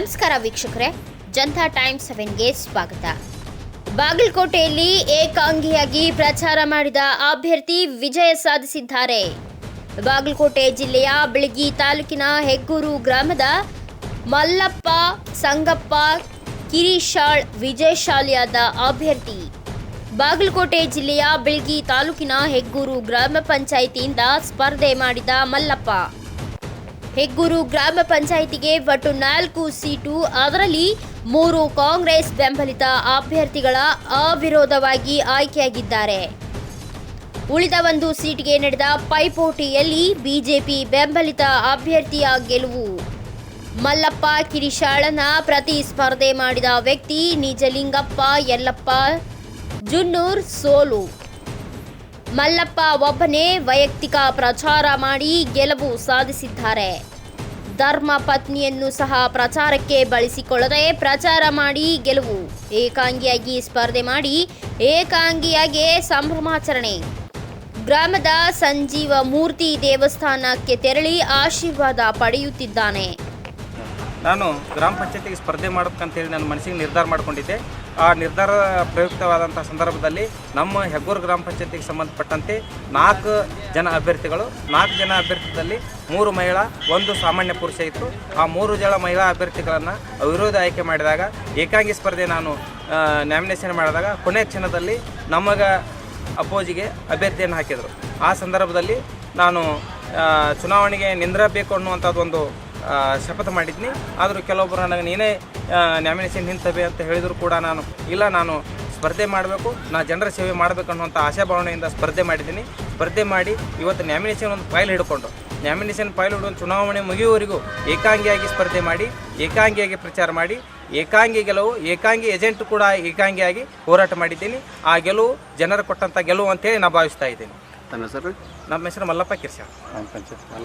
ನಮಸ್ಕಾರ ವೀಕ್ಷಕರೇ, ಜನತಾ ಟೈಮ್ಸ್ ಸೆವೆನ್ಗೆ ಸ್ವಾಗತ. ಬಾಗಲಕೋಟೆಯಲ್ಲಿ ಏಕಾಂಗಿಯಾಗಿ ಪ್ರಚಾರ ಮಾಡಿದ ಅಭ್ಯರ್ಥಿ ವಿಜಯ ಸಾಧಿಸಿದ್ದಾರೆ. ಬಾಗಲಕೋಟೆ ಜಿಲ್ಲೆಯ ಬೆಳಗಿ ತಾಲೂಕಿನ ಹೆಗ್ಗೂರು ಗ್ರಾಮದ ಮಲ್ಲಪ್ಪ, ಸಂಗಪ್ಪ, ಕಿರಿಶಾಳ್ ವಿಜಯಶಾಲಿಯಾದ ಅಭ್ಯರ್ಥಿ. ಬಾಗಲಕೋಟೆ ಜಿಲ್ಲೆಯ ಬೆಳಗಿ ತಾಲೂಕಿನ ಹೆಗ್ಗೂರು ಗ್ರಾಮ ಪಂಚಾಯಿತಿಯಿಂದ ಸ್ಪರ್ಧೆ ಮಾಡಿದ ಮಲ್ಲಪ್ಪ. ಹೆಗ್ಗೂರು ಗ್ರಾಮ ಪಂಚಾಯಿತಿಗೆ ಒಟ್ಟು ನಾಲ್ಕು ಸೀಟು. ಅದರಲ್ಲಿ ಮೂರು ಕಾಂಗ್ರೆಸ್ ಬೆಂಬಲಿತ ಅಭ್ಯರ್ಥಿಗಳ ಅವಿರೋಧವಾಗಿ ಆಯ್ಕೆಯಾಗಿದ್ದಾರೆ. ಉಳಿದ ಒಂದು ಸೀಟಿಗೆ ನಡೆದ ಪೈಪೋಟಿಯಲ್ಲಿ ಬಿಜೆಪಿ ಬೆಂಬಲಿತ ಅಭ್ಯರ್ಥಿಯ ಗೆಲುವು. ಮಲ್ಲಪ್ಪ, ಕಿರಿಶಾಳನ ಪ್ರತಿಸ್ಪರ್ಧೆ ಮಾಡಿದ ವ್ಯಕ್ತಿ ನಿಜಲಿಂಗಪ್ಪ, ಯಲ್ಲಪ್ಪ, ಜುನ್ನೂರ್, ಸೋಲು. ಮಲ್ಲಪ್ಪ ಒಬ್ಬನೇ ವೈಯಕ್ತಿಕ ಪ್ರಚಾರ ಮಾಡಿ ಗೆಲುವು ಸಾಧಿಸಿದ್ದಾರೆ. ಧರ್ಮ ಪತ್ನಿಯನ್ನು ಸಹ ಪ್ರಚಾರಕ್ಕೆ ಬಳಸಿಕೊಳ್ಳದೆ ಪ್ರಚಾರ ಮಾಡಿ ಗೆಲುವು. ಏಕಾಂಗಿಯಾಗಿ ಸ್ಪರ್ಧೆ ಮಾಡಿ ಏಕಾಂಗಿಯಾಗಿ ಸಂಭ್ರಮಾಚರಣೆ. ಗ್ರಾಮದ ಸಂಜೀವ ಮೂರ್ತಿ ದೇವಸ್ಥಾನಕ್ಕೆ ತೆರಳಿ ಆಶೀರ್ವಾದ ಪಡೆಯುತ್ತಿದ್ದಾನೆ. ನಾನು ಗ್ರಾಮ ಪಂಚಾಯತಿಗೆ ಸ್ಪರ್ಧೆ ಮಾಡಬೇಕಂತೇಳಿ ನನ್ನ ಮನಸ್ಸಿಗೆ ನಿರ್ಧಾರ ಮಾಡಿಕೊಂಡಿದ್ದೆ. ಆ ನಿರ್ಧಾರ ಪ್ರಯುಕ್ತವಾದಂಥ ಸಂದರ್ಭದಲ್ಲಿ ನಮ್ಮ ಹೆಗ್ಗೂರು ಗ್ರಾಮ ಪಂಚಾಯತಿಗೆ ಸಂಬಂಧಪಟ್ಟಂತೆ ನಾಲ್ಕು ಜನ ಅಭ್ಯರ್ಥಿಗಳು ನಾಲ್ಕು ಜನ ಅಭ್ಯರ್ಥಿಗಳಲ್ಲಿ ಮೂರು ಮಹಿಳಾ ಒಂದು ಸಾಮಾನ್ಯ ಪುರುಷ ಇತ್ತು ಆ ಮೂರು ಜನ ಮಹಿಳಾ ಅಭ್ಯರ್ಥಿಗಳನ್ನು ಅವಿರೋಧ ಆಯ್ಕೆ ಮಾಡಿದಾಗ ಏಕಾಂಗಿ ಸ್ಪರ್ಧೆ ನಾನು ನ್ಯಾಮಿನೇಷನ್ ಮಾಡಿದಾಗ ಕೊನೆ ಕ್ಷಣದಲ್ಲಿ ನಮಗೆ ಅಪೋಜಿಗೆ ಅಭ್ಯರ್ಥಿಯನ್ನು ಹಾಕಿದರು. ಆ ಸಂದರ್ಭದಲ್ಲಿ ನಾನು ಚುನಾವಣೆಗೆ ನಿಂದಿರಬೇಕು ಅನ್ನುವಂಥದ್ದು ಒಂದು ಆ, ಶಪಥ ಮಾಡಿದ್ನಿ. ಆದರೂ ಕೆಲವೊಬ್ಬರು ನನಗೆ ನೀನೇ ನ್ಯಾಮಿನೇಷನ್ ನಿಂತವೆ ಅಂತ ಹೇಳಿದರೂ ಕೂಡ ನಾನು. ಇಲ್ಲ ನಾನು ಸ್ಪರ್ಧೆ ಮಾಡಬೇಕು. ನಾ ಜನರ ಸೇವೆ ಮಾಡಬೇಕು ಅನ್ನುವಂಥ ಆಶಾಭಾವನೆಯಿಂದ ಸ್ಪರ್ಧೆ ಮಾಡಿದ್ದೀನಿ. ಸ್ಪರ್ಧೆ ಮಾಡಿ ಇವತ್ತು ನ್ಯಾಮಿನೇಷನ್ ಒಂದು ಫೈಲ್ ಹಿಡ್ಕೊಂಡು ನ್ಯಾಮಿನೇಷನ್ ಫೈಲ್ ಹಿಡಿದು ಚುನಾವಣೆ ಮುಗಿಯುವವರೆಗೂ ಏಕಾಂಗಿಯಾಗಿ ಸ್ಪರ್ಧೆ ಮಾಡಿ ಏಕಾಂಗಿಯಾಗಿ ಪ್ರಚಾರ ಮಾಡಿ ಏಕಾಂಗಿ ಗೆಲುವು ಏಕಾಂಗಿ ಏಜೆಂಟ್ ಕೂಡ ಏಕಾಂಗಿಯಾಗಿ ಹೋರಾಟ ಮಾಡಿದ್ದೀನಿ. ಆ ಗೆಲುವು ಜನರು ಕೊಟ್ಟಂಥ ಗೆಲುವು ಅಂತೇಳಿ ನಾನು ಭಾವಿಸ್ತಾ ಇದ್ದೀನಿ. ನಮ್ಮ ಹೆಸರು ಮಲ್ಲಪ್ಪ ಕಿರ್ಸ